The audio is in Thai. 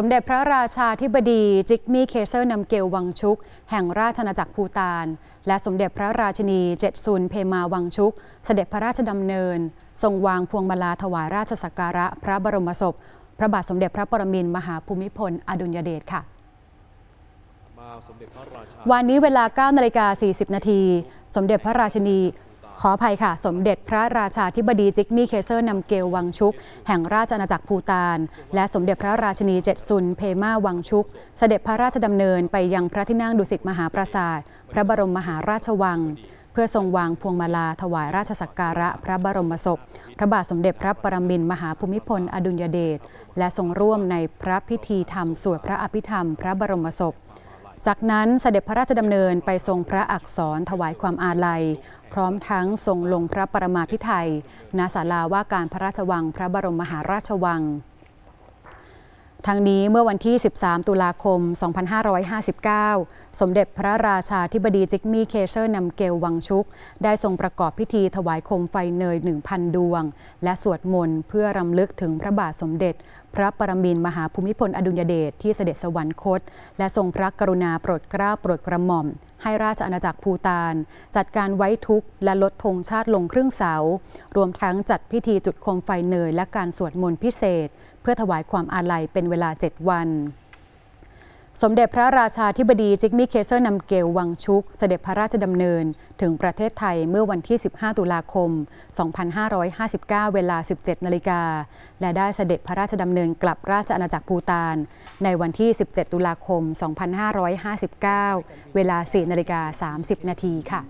สมเด็จพระราชาธิบดีจิกมี่เคเซอร์นำเกลวังชุก แห่งราชอาณาจักรภูตาน และสมเด็จพระราชินีเจ็ดซุนเพมาวังชุก เสด็จพระราชดำเนิน ทรงวางพวงมาลาถวายราชสักการะพระบรมศพ พระบาทสมเด็จพระปรมินทรมหาภูมิพล อดุลยเดชค่ะวันนี้เวลา9นาฬิกา40 นาที สมเด็จพระราชินี ขออภัยค่ะ สมเด็จพระราชาธิบดีจิกมี่เคเซอร์นำเกลวังชุก แห่งราชอาณาจักรภูตาน และสมเด็จพระราชนีเจ็ดซุนเพมาวังชุก เสด็จพระราชดำเนินไปยังพระที่นั่งดุสิตมหาปราสาท พระบรมมหาราชวัง เพื่อทรงวางพวงมาลาถวายราชสักการะพระบรมศพ พระบาทสมเด็จพระปรมินมหาภูมิพลอดุลยเดชและทรงร่วมในพระพิธีธรรมสวดพระอภิธรรม พระบรมศพ จากนั้นเสด็จพระราชดำเนินไปทรงพระอักษรถวายความอาลัย พร้อมทั้งทรงลงพระปรมาภิไธยณศาลาว่าการพระราชวังพระบรมมหาราชวัง ทั้งนี้เมื่อวันที่ 13 ตุลาคม 2559 สมเด็จพระราชาธิบดีจิกมี่เคเชอร์นำเกลวังชุก ได้ทรงประกอบพิธีถวายโคมไฟเนย 1,000 ดวง และสวดมนต์เพื่อรำลึกถึงพระบาทสมเด็จ พระปรมินมหาภูมิพลอดุลยเดชที่เสด็จสวรรคต และทรงพระกรุณาโปรดเกล้าโปรดกระหม่อม ให้ราชอาณาจักรภูตาน จัดการไว้ทุกข์และลดธงชาติลงครึ่งเสา รวมทั้งจัดพิธีจุดโคมไฟเนย และการสวดมนต์พิเศษ เพื่อถวายความอาลัยเป็นเวลา 7 วัน สมเด็จพระราชาธิบดีจิกมี่เคเซอร์นำเกลวังชุก เสด็จพระราชดำเนินถึงประเทศไทยเมื่อวันที่ 15 ตุลาคม 2559 เวลา 17 นาฬิกา และได้เสด็จพระราชดำเนินกลับราชอาณาจักรภูตาน ในวันที่ 17 ตุลาคม 2559 เวลา 4 นาฬิกา 30 นาทีค่ะ